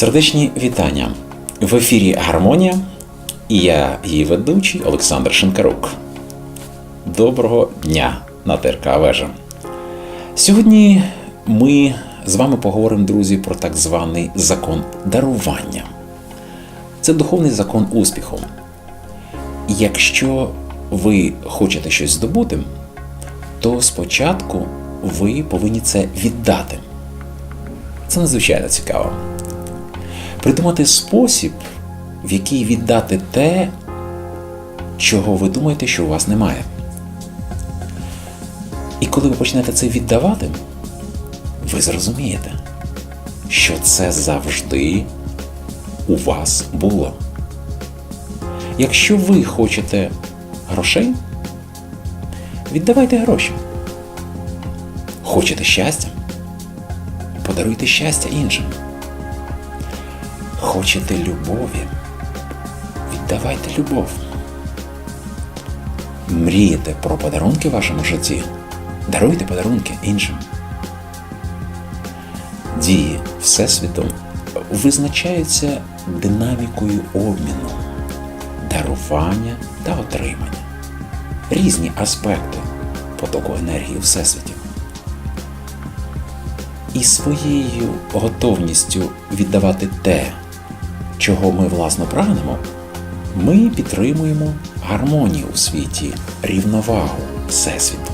Сердечні вітання. В ефірі Гармонія і я, її ведучий Олександр Шинкарук. Доброго дня на ТРК Вежа. Сьогодні ми з вами поговоримо, друзі, про так званий закон дарування. Це духовний закон успіху. Якщо ви хочете щось здобути, то спочатку ви повинні це віддати. Це надзвичайно цікаво. Придумати спосіб, в який віддати те, чого ви думаєте, що у вас немає. І коли ви почнете це віддавати, ви зрозумієте, що це завжди у вас було. Якщо ви хочете грошей, віддавайте гроші. Хочете щастя? Подаруйте щастя іншим. Хочете любові? Віддавайте любов. Мрієте про подарунки в вашому житті? Даруйте подарунки іншим. Дії Всесвіту визначаються динамікою обміну, дарування та отримання. Різні аспекти потоку енергії Всесвіті. І своєю готовністю віддавати те, чого ми власно прагнемо, ми підтримуємо гармонію у світі, рівновагу Всесвіту,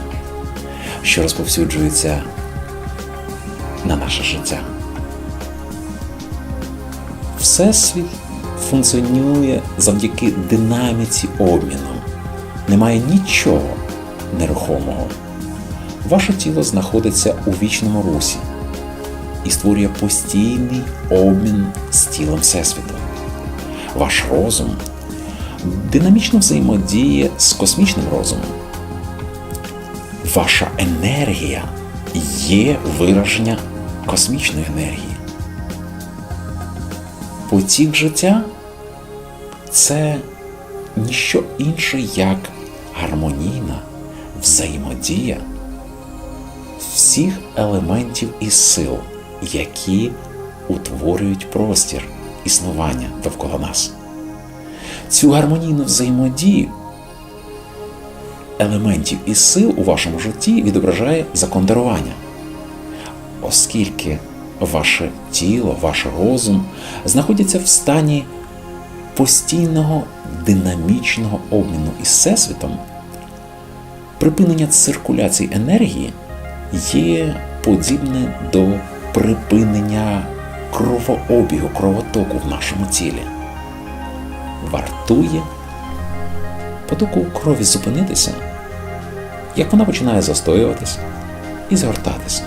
що розповсюджується на наше життя. Всесвіт функціонує завдяки динаміці обміну. Немає нічого нерухомого. Ваше тіло знаходиться у вічному русі і створює постійний обмін з тілом Всесвіту. Ваш розум динамічно взаємодіє з космічним розумом. Ваша енергія є вираження космічної енергії. Потік життя це ніщо інше, як гармонійна взаємодія всіх елементів і сил, які утворюють простір існування довкола нас. Цю гармонійну взаємодію елементів і сил у вашому житті відображає закон дарування. Оскільки ваше тіло, ваш розум знаходяться в стані постійного динамічного обміну із Всесвітом, припинення циркуляції енергії є подібне до припинення кровообігу, кровотоку в нашому тілі. Вартує потоку крові зупинитися, як вона починає застоюватися і згортатися.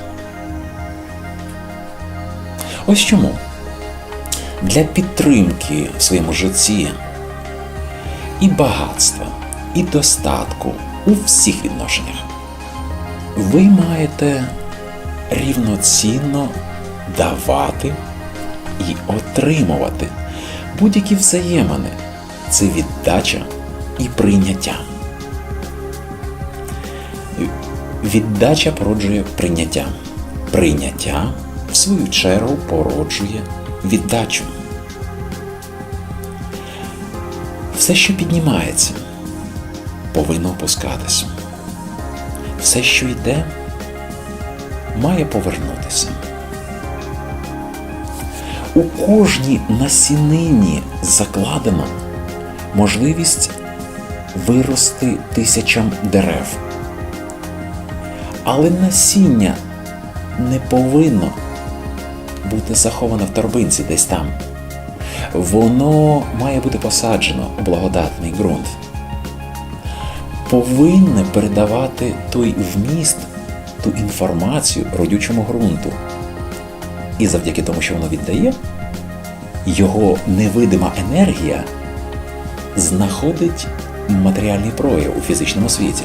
Ось чому для підтримки в своєму житті і багатства, і достатку у всіх відношеннях ви маєте рівноцінно давати і отримувати будь-які взаємини. Це віддача і прийняття. Віддача породжує прийняття. Прийняття, в свою чергу, породжує віддачу. Все, що піднімається, повинно опускатися. Все, що йде, має повернутися. У кожній насінині закладена можливість вирости тисячам дерев. Але насіння не повинно бути заховане в торбинці десь там. Воно має бути посаджено у благодатний ґрунт. Повинне передавати той вміст, ту інформацію родючому ґрунту. І завдяки тому, що воно віддає, його невидима енергія знаходить матеріальний прояв у фізичному світі.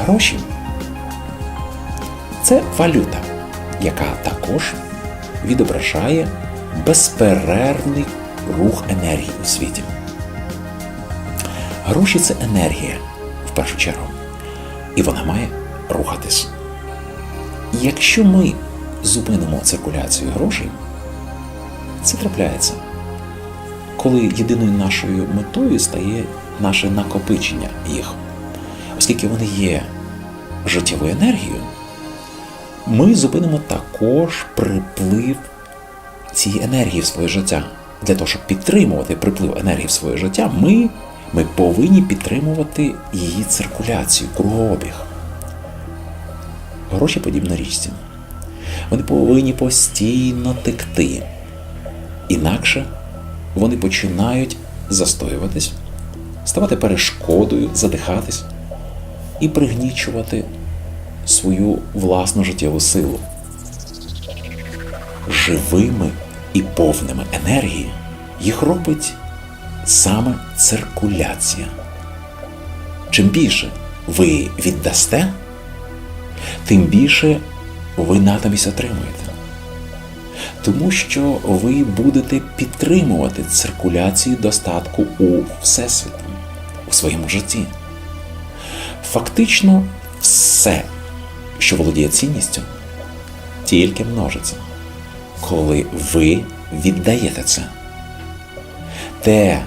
Гроші це валюта, яка також відображає безперервний рух енергії у світі. Гроші це енергія в першу чергу, і вона має рухатись. Якщо ми зупинимо циркуляцію грошей, Це трапляється, коли єдиною нашою метою стає наше накопичення їх, оскільки вони є життєвою енергією, ми зупинимо також приплив цієї енергії в своє життя. Для того, щоб підтримувати приплив енергії в своє життя, ми, ми повинні підтримувати її циркуляцію, кругообіг. Гроші подібно річці. Вони повинні постійно текти. Інакше вони починають застоюватись, ставати перешкодою, задихатись і пригнічувати свою власну життєву силу. Живими і повними енергії їх робить саме циркуляція. Чим більше ви віддасте, тим більше ви натомість отримуєте. Тому що ви будете підтримувати циркуляцію достатку у Всесвіті, у своєму житті. Фактично, все, що володіє цінністю, тільки множиться, коли ви віддаєте це. Те,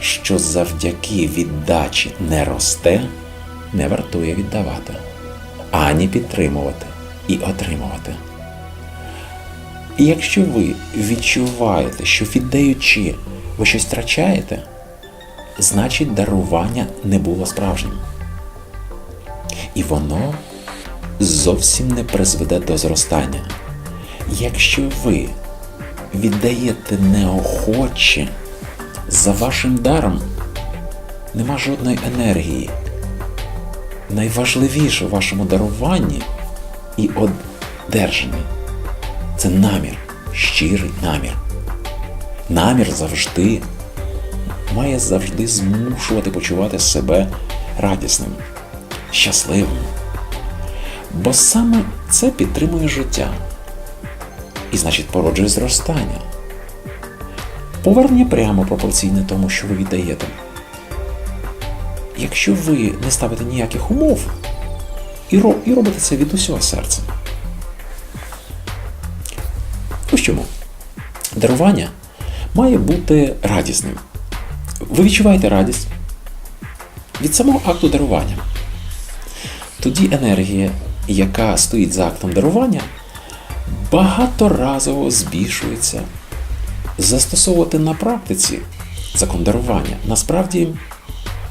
що завдяки віддачі не росте, не вартує віддавати, ані підтримувати і отримувати. І якщо ви відчуваєте, що віддаючи, ви щось втрачаєте, значить дарування не було справжнім. І воно зовсім не призведе до зростання. Якщо ви віддаєте неохоче, за вашим даром нема жодної енергії. Найважливіше в вашому даруванні і одержанні це намір, щирий намір. Намір завжди має завжди змушувати почувати себе радісним, щасливим. Бо саме це підтримує життя і, значить, породжує зростання. Повернення прямо пропорційне тому, що ви віддаєте. Якщо ви не ставите ніяких умов і робите це від усього серця. Ось чому? Дарування має бути радісним. Ви відчуваєте радість від самого акту дарування. Тоді енергія, яка стоїть за актом дарування, багаторазово збільшується. Застосовувати на практиці закон дарування насправді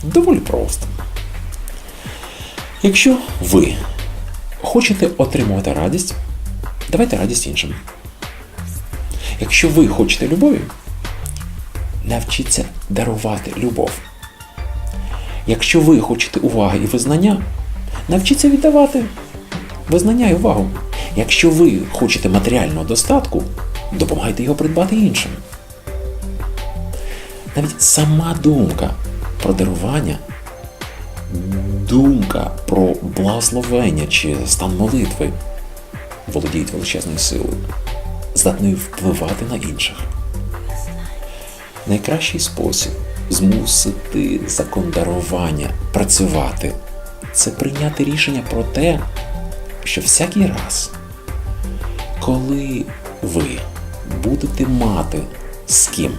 доволі просто. Якщо ви хочете отримувати радість, давайте радість іншим. Якщо ви хочете любові, навчіться дарувати любов. Якщо ви хочете уваги і визнання, навчіться віддавати визнання і увагу. Якщо ви хочете матеріального достатку, допомагайте його придбати іншим. Навіть сама думка про дарування, думка про благословення чи стан молитви володіють величезною силою, здатною впливати на інших. Найкращий спосіб змусити закон дарування працювати це прийняти рішення про те, що всякий раз, коли ви будете мати з ким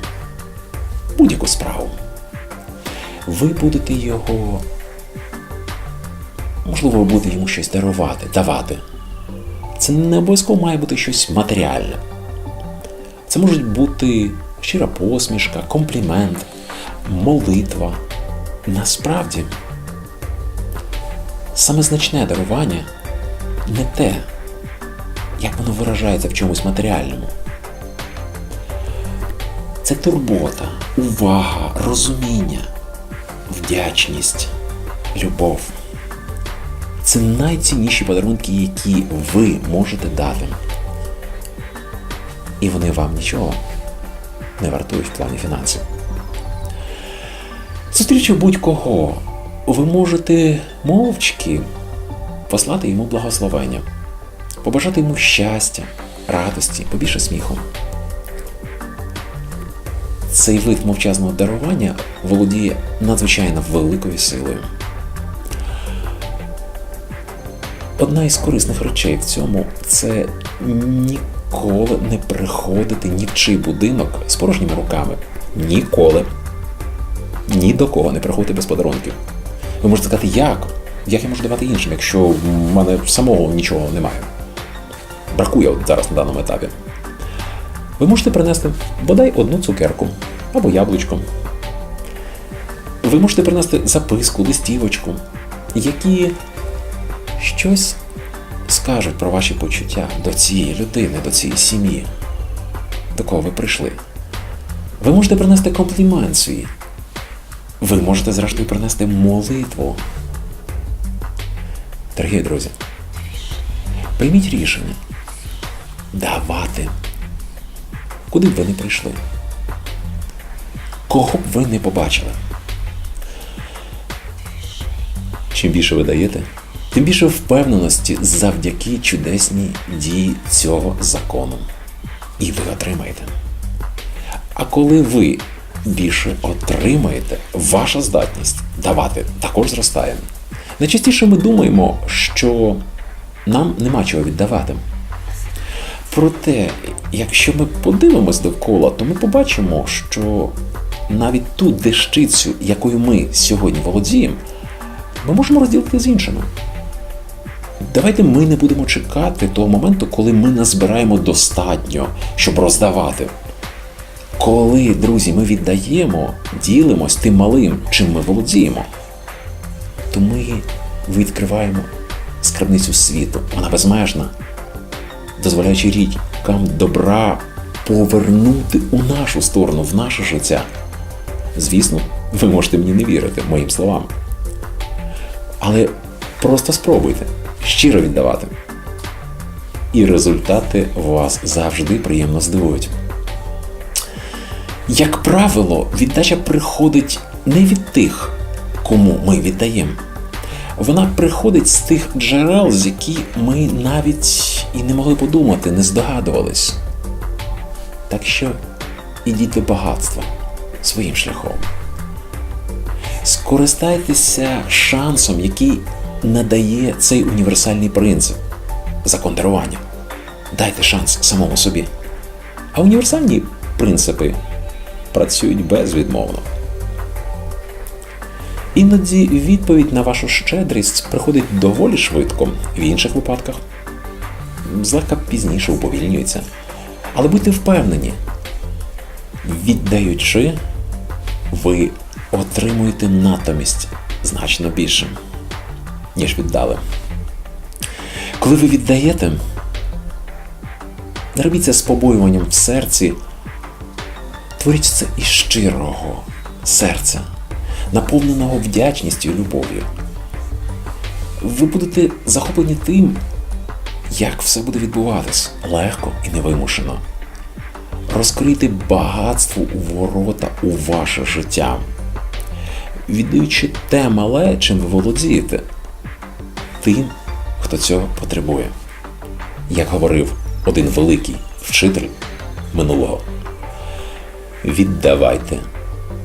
будь-яку справу, ви будете його, можливо, ви будете йому щось дарувати, давати. Це не обов'язково має бути щось матеріальне. Це можуть бути щира посмішка, комплімент, молитва. Насправді, саме значне дарування не те, як воно виражається в чомусь матеріальному. Це турбота, увага, розуміння, вдячність, любов. Це найцінніші подарунки, які ви можете дати. І вони вам нічого не вартують в плані фінансів. Зустрічу будь-кого, ви можете мовчки послати йому благословення, побажати йому щастя, радості, побільше сміху. Цей вид мовчазного дарування володіє надзвичайно великою силою. Одна із корисних речей в цьому це ніколи не приходити ні в чий будинок з порожніми руками. Ніколи. Ні до кого не приходити без подарунків. Ви можете сказати, як? Як я можу давати іншим, якщо в мене самого нічого немає? Бракує от зараз на даному етапі. Ви можете принести бодай одну цукерку або яблучко. Ви можете принести записку, листівочку, які щось скажуть про ваші почуття до цієї людини, до цієї сім'ї, до кого ви прийшли. Ви можете принести комплімент свій. Ви можете, зрештою, принести молитву. Дорогі друзі, прийміть рішення давати. Куди б ви не прийшли? Кого б ви не побачили? Чим більше ви даєте, тим більше впевненості завдяки чудесній дії цього закону. І ви отримаєте. А коли ви більше отримаєте, ваша здатність давати також зростає. Найчастіше ми думаємо, що нам нема чого віддавати. Проте, якщо ми подивимось довкола, то ми побачимо, що навіть ту дещицю, якою ми сьогодні володіємо, ми можемо розділити з іншими. Давайте ми не будемо чекати того моменту, коли ми назбираємо достатньо, щоб роздавати. Коли, друзі, ми віддаємо, ділимось тим малим, чим ми володіємо, то ми відкриваємо скарбницю світу. Вона безмежна, дозволяючи рікам добра повернути у нашу сторону, в наше життя. Звісно, ви можете мені не вірити моїм словам. Але просто спробуйте щиро віддавати. І результати вас завжди приємно здивують. Як правило, віддача приходить не від тих, кому ми віддаємо. Вона приходить з тих джерел, з яких ми навіть і не могли подумати, не здогадувались. Так що ідіть до багатства своїм шляхом. Скористайтеся шансом, який надає цей універсальний принцип закон дарування. Дайте шанс самому собі. А універсальні принципи працюють безвідмовно. Іноді відповідь на вашу щедрість приходить доволі швидко, в інших випадках злегка пізніше уповільнюється. Але будьте впевнені, віддаючи, ви отримуєте натомість значно більше, ніж віддали. Коли ви віддаєте, не робіть це з побоюванням в серці, творіть це із щирого серця, наповненого вдячністю і любов'ю. Ви будете захоплені тим, як все буде відбуватись легко і невимушено. Розкрийте багатство у ворота у ваше життя, віддаючи те мале, чим ви володієте, тим, хто цього потребує. Як говорив один великий вчитель минулого, віддавайте,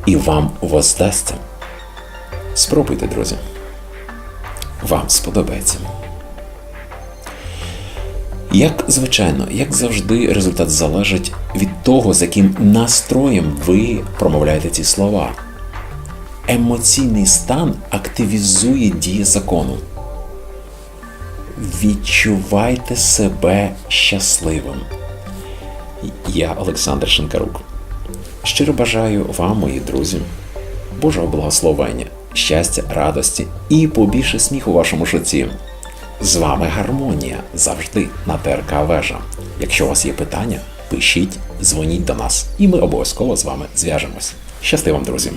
і вам воздасться. Спробуйте, друзі. Вам сподобається. Як звичайно, як завжди, результат залежить від того, з яким настроєм ви промовляєте ці слова. Емоційний стан активізує дії закону. Відчувайте себе щасливим. Я Олександр Шинкарук. Щиро бажаю вам, мої друзі, Божого благословення, щастя, радості і побільше сміху у вашому житті. З вами гармонія завжди на ТРК Вежа. Якщо у вас є питання, пишіть, дзвоніть до нас, і ми обов'язково з вами зв'яжемось. Щасти вам, друзі!